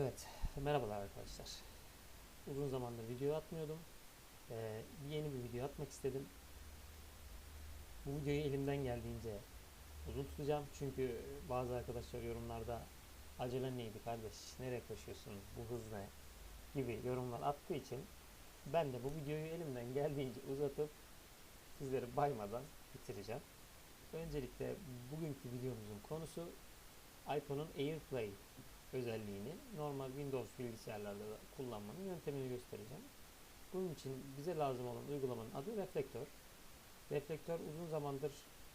Evet, merhabalar arkadaşlar. Uzun zamandır video atmıyordum. Ee, yeni bir video atmak istedim. Bu videoyu elimden geldiğince uzun tutacağım. Çünkü bazı arkadaşlar yorumlarda acele neydi kardeş, nereye koşuyorsun, bu hız ne gibi yorumlar attığı için ben de bu videoyu elimden geldiğince uzatıp sizleri baymadan bitireceğim. Öncelikle bugünkü videomuzun konusu iPhone'un AirPlay özelliğini normal Windows bilgisayarlarda da kullanmanın yöntemini göstereceğim. Bunun için bize lazım olan uygulamanın adı Reflektör. Reflektör uzun zamandır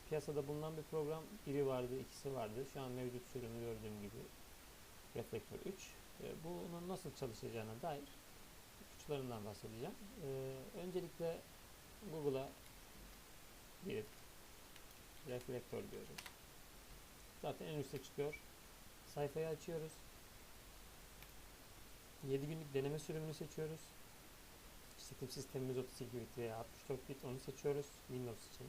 piyasada bulunan bir program. Biri vardı, ikisi vardı. Şu an mevcut sürümü gördüğüm gibi Reflektör 3. E, Bunun nasıl çalışacağına dair ipuçlarından bahsedeceğim. E, Öncelikle Google'a girip Reflektör diyoruz. Zaten en üstte çıkıyor. Sayfayı açıyoruz. 7 günlük deneme sürümünü seçiyoruz. İşletim sistemimiz 32 bit veya 64 bit onu seçiyoruz Windows için.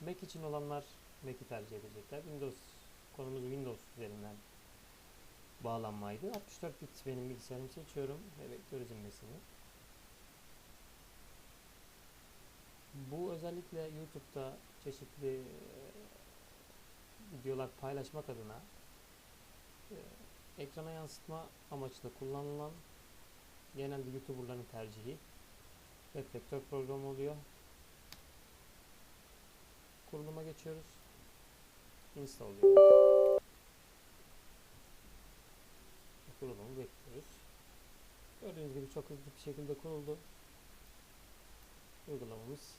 Mac için olanlar Mac'i tercih edecekler. Windows konumuz Windows üzerinden bağlanmaydı. 64 bit benim bilgisayarımı seçiyorum ve bekliyoruz inmesini. Bu özellikle YouTube'da çeşitli e, videolar paylaşmak adına ekrana yansıtma amaçlı kullanılan genelde YouTuber'ların tercihi reflektör programı oluyor. Kuruluma geçiyoruz. Install diyoruz. Kurulumu bekliyoruz. Gördüğünüz gibi çok hızlı bir şekilde kuruldu. Uygulamamız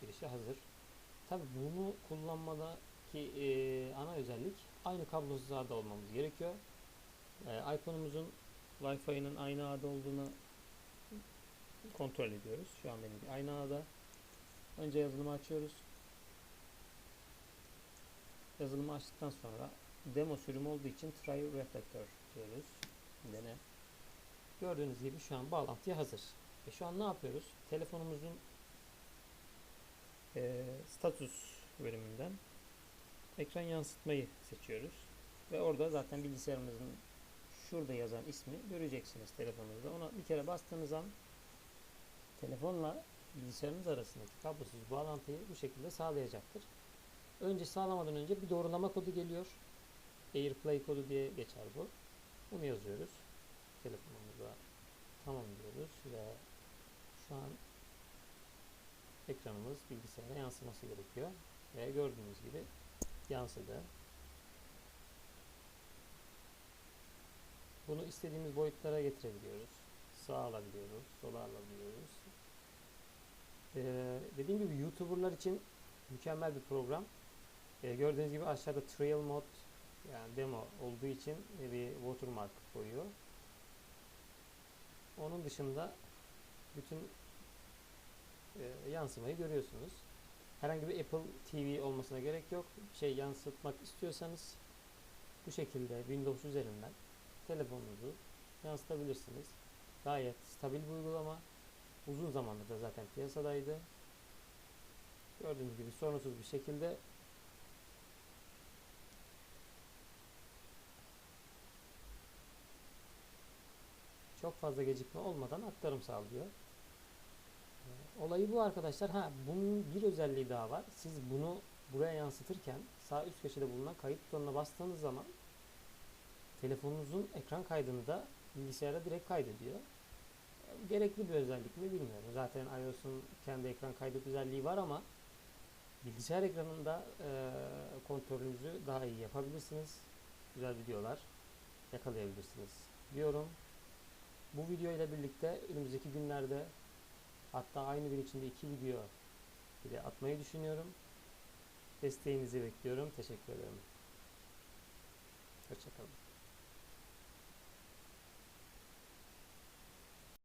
girişe hazır. Tabi bunu kullanmadaki e, ana özellik aynı kablosuz ağda olmamız gerekiyor. E, iPhone'umuzun Wi-Fi'nin aynı ağda olduğunu kontrol ediyoruz. Şu an benim aynı ağda. Önce yazılımı açıyoruz. Yazılımı açtıktan sonra demo sürümü olduğu için try reflector diyoruz. Dene. Gördüğünüz gibi şu an bağlantıya hazır. E şu an ne yapıyoruz? Telefonumuzun e, status bölümünden ekran yansıtmayı seçiyoruz. Ve orada zaten bilgisayarımızın şurada yazan ismi göreceksiniz telefonunuzda. Ona bir kere bastığınız an telefonla bilgisayarınız arasındaki kablosuz bağlantıyı bu şekilde sağlayacaktır. Önce sağlamadan önce bir doğrulama kodu geliyor. AirPlay kodu diye geçer bu. Bunu yazıyoruz. Telefonumuza tamam diyoruz ve şu an ekranımız bilgisayara yansıması gerekiyor. Ve gördüğünüz gibi yansıdı. Bunu istediğimiz boyutlara getirebiliyoruz. Sağa alabiliyoruz, sola alabiliyoruz. Ee, dediğim gibi YouTuber'lar için mükemmel bir program. Ee, gördüğünüz gibi aşağıda trial mode yani demo olduğu için bir watermark koyuyor. Onun dışında bütün e, yansımayı görüyorsunuz. Herhangi bir Apple TV olmasına gerek yok. Şey yansıtmak istiyorsanız bu şekilde Windows üzerinden telefonunuzu yansıtabilirsiniz. Gayet stabil bir uygulama. Uzun zamandır da zaten piyasadaydı. Gördüğünüz gibi sorunsuz bir şekilde çok fazla gecikme olmadan aktarım sağlıyor. Olayı bu arkadaşlar. Ha bunun bir özelliği daha var. Siz bunu buraya yansıtırken sağ üst köşede bulunan kayıt butonuna bastığınız zaman telefonunuzun ekran kaydını da bilgisayara direkt kaydediyor. Gerekli bir özellik mi bilmiyorum. Zaten iOS'un kendi ekran kaydet özelliği var ama bilgisayar ekranında e, kontrolünüzü daha iyi yapabilirsiniz. Güzel videolar yakalayabilirsiniz diyorum. Bu video ile birlikte önümüzdeki günlerde Hatta aynı gün içinde iki video bile atmayı düşünüyorum. Desteğinizi bekliyorum. Teşekkür ederim. Hoşçakalın.